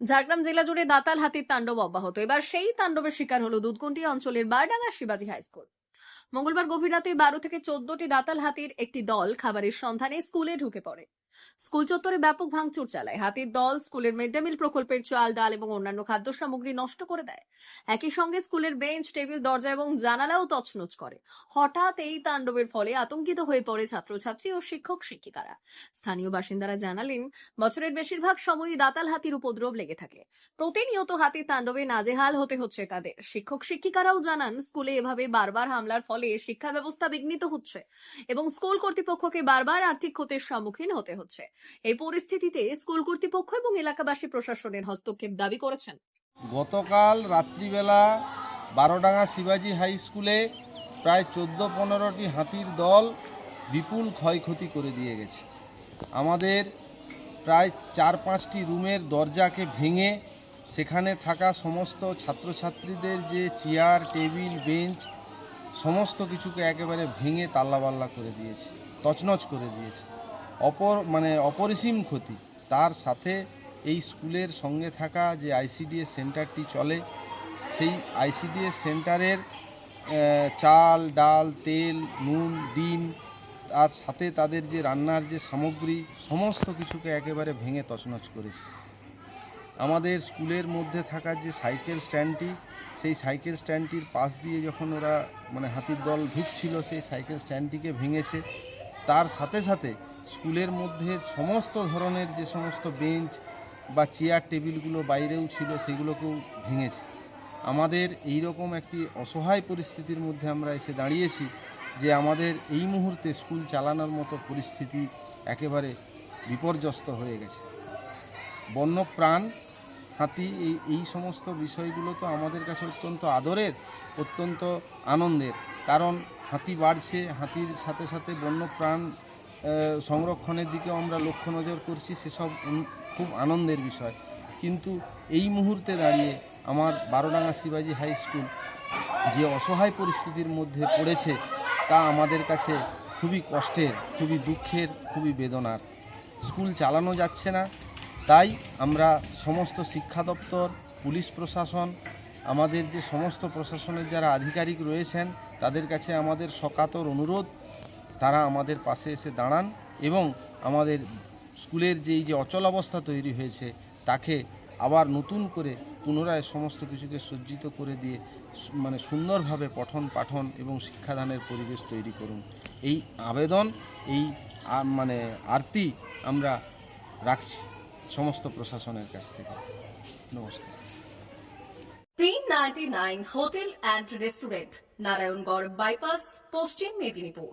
ঝাড়গ্রাম জেলা জুড়ে দাতাল হাতির তাণ্ডব অব্যাহত। এবার সেই তাণ্ডবের শিকার হলো দুধকুন্টি অঞ্চলের বারডাঙ্গা শিবাজি হাই স্কুল। মঙ্গলবার গভীর রাতে বারো থেকে চোদ্দটি দাতাল হাতির একটি দল খাবারের সন্ধানে স্কুলে ঢুকে পড়ে। স্কুল চত্বরে ব্যাপক ভাঙচুর চালায়। হাতির দল স্কুলের মিড ডে মিল প্রকল্পের চাল, ডাল এবং অন্যান্য খাদ্য সামগ্রী নষ্ট করে দেয়। একই সঙ্গে স্কুলের বেঞ্চ, টেবিল, দরজা এবং জানালাও তছনছ করে। হঠাৎ এই তাণ্ডবের ফলে আতঙ্কিত হয়ে পড়ে ছাত্রছাত্রী ও শিক্ষক, শিক্ষিকারা। স্থানীয় বাসিন্দারা জানালেন, বছরের বেশিরভাগ সময়ই দাতাল হাতির উপদ্রব লেগে থাকে। প্রতিনিয়ত হাতির তাণ্ডবে নাজেহাল হতে হচ্ছে তাদের। শিক্ষক, শিক্ষিকারাও জানান, স্কুলে এভাবে বারবার হামলার ফলে শিক্ষা ব্যবস্থা বিঘ্নিত হচ্ছে এবং স্কুল কর্তৃপক্ষকে বারবার আর্থিক ক্ষতির সম্মুখীন হতে হচ্ছে। এই পরিস্থিতিতে স্কুল কর্তৃপক্ষ এবং এলাকাবাসী প্রশাসনের হস্তক্ষেপ দাবি করেছেন। গতকাল রাত্রিবেলা বারোডাঙ্গা শিবাজি হাই স্কুলে প্রায় চোদ্দ পনেরোটি হাতির দল বিপুল ক্ষয়ক্ষতি করে দিয়ে গেছে। আমাদের প্রায় চার পাঁচটি রুমের দরজাকে ভেঙে সেখানে থাকা সমস্ত ছাত্রছাত্রীদের যে চেয়ার, টেবিল, বেঞ্চ সমস্ত কিছুকে একেবারে ভেঙে তাল্লাবাল্লা করে দিয়েছে, তছনছ করে দিয়েছে। অপর মানে অপরিসীম ক্ষতি। তার সাথে এই স্কুলের সঙ্গে থাকা যে আইসিডিএস সেন্টারটি চলে, সেই আইসিডিএস সেন্টারের চাল, ডাল, তেল, নুন, ডিম, তার সাথে তাদের যে রান্নার যে সামগ্রী, সমস্ত কিছুকে একেবারে ভেঙে তছনছ করেছে। আমাদের স্কুলের মধ্যে থাকা যে সাইকেল স্ট্যান্ডটি, সেই সাইকেল স্ট্যান্ডটির পাশ দিয়ে যখন ওরা মানে হাতির দল ঢুকছিল, সেই সাইকেল স্ট্যান্ডটিকে ভেঙেছে। তার সাথে সাথে স্কুলের মধ্যে সমস্ত ধরনের যে সমস্ত বেঞ্চ বা চেয়ার টেবিলগুলো বাইরেও ছিল, সেগুলোকেও ভেঙেছে। আমাদের এই রকম একটি অসহায় পরিস্থিতির মধ্যে আমরা এসে দাঁড়িয়েছি যে আমাদের এই মুহূর্তে স্কুল চালানোর মতো পরিস্থিতি একেবারে বিপর্যস্ত হয়ে গেছে। বন্যপ্রাণ, হাতি, এই এই সমস্ত বিষয়গুলো তো আমাদের কাছে অত্যন্ত আদরের, অত্যন্ত আনন্দের। কারণ হাতি বাড়ছে, হাতির সাথে সাথে বন্যপ্রাণ সংরক্ষণের দিকেও আমরা লক্ষ্য নজর করছি, সেসব খুব আনন্দের বিষয়। কিন্তু এই মুহূর্তে দাঁড়িয়ে আমার বারোডাঙ্গা শিবাজি হাই স্কুল যে অসহায় পরিস্থিতির মধ্যে পড়েছে, তা আমাদের কাছে খুবই কষ্টের, খুবই দুঃখের, খুবই বেদনার। স্কুল চালানো যাচ্ছে না, তাই আমরা সমস্ত শিক্ষা দপ্তর, পুলিশ প্রশাসন, আমাদের যে সমস্ত প্রশাসনের যারা আধিকারিক রয়েছেন, তাদের কাছে আমাদের সকাতর অনুরোধ তারা আমাদের পাশে এসে দাঁড়ান এবং আমাদের স্কুলের যেই যে অচল অবস্থা তৈরি হয়েছে, তাকে আবার নতুন করে পুনরায় সমস্ত কিছুকে সজ্জিত করে দিয়ে মানে সুন্দরভাবে পঠন পাঠন এবং শিক্ষাদানের পরিবেশ তৈরি করুন। এই আবেদন, এই মানে আরতি আমরা রাখছি সমস্ত প্রশাসনের কাছ থেকে। নমস্কার। Hotel and restaurant Narayangarh bypass Paschim Medinipur